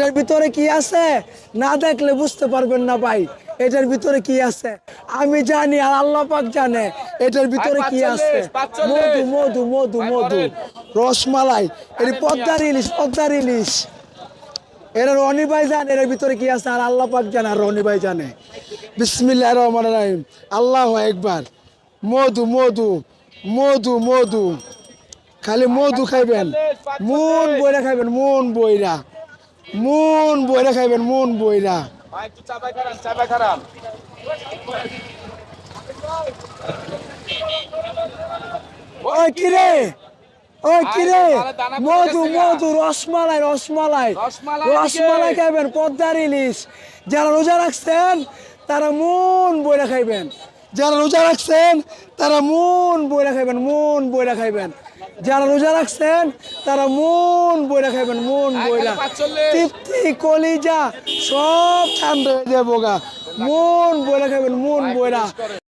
এটার ভিতরে কি আছে? না দেখলে বুঝতে পারবেন না ভাই এটার ভিতরে কি আছে? আমি জানি আর আল্লাহ পাক জানে এটার ভিতরে কি আছে? মধু মধু মধু মধু রসমালাই এটি পদ্মার ইলিশ পদ্মার ইলিশ। এরা রনি ভাই জানে এর ভিতরে কি আছে? আর আল্লাহ পাক জানে আর রনি ভাই জানে। বিসমিল্লাহ রহমান রাহিম। আল্লাহ একবার মধু মধু মধু মধু। খালি মধু খাইবেন। মন বইরা খাইবেন মন বইরা। মন বইরা খাইবেন মন বইরা। ওই কিরে ওই কিরে মধু। মধু রসমালাই রসমালাই। রসমালাই রসমালাই খাইবেন পদ্মার ইলিশ। যারা রোজা রাখছেন তারা মন বইরা খাইবেন। যারা রোজা রাখছেন তারা মন বইরা খাইবেন মন বইরা খাইবেন। যারা রোজা রাখছেন তারা মন বইরা খাইবেন মন বইরা। তৃপ্তি কলিজা সব ঠান্ডা হয়ে যাব গা মন বইরা খাইবেন মন বইরা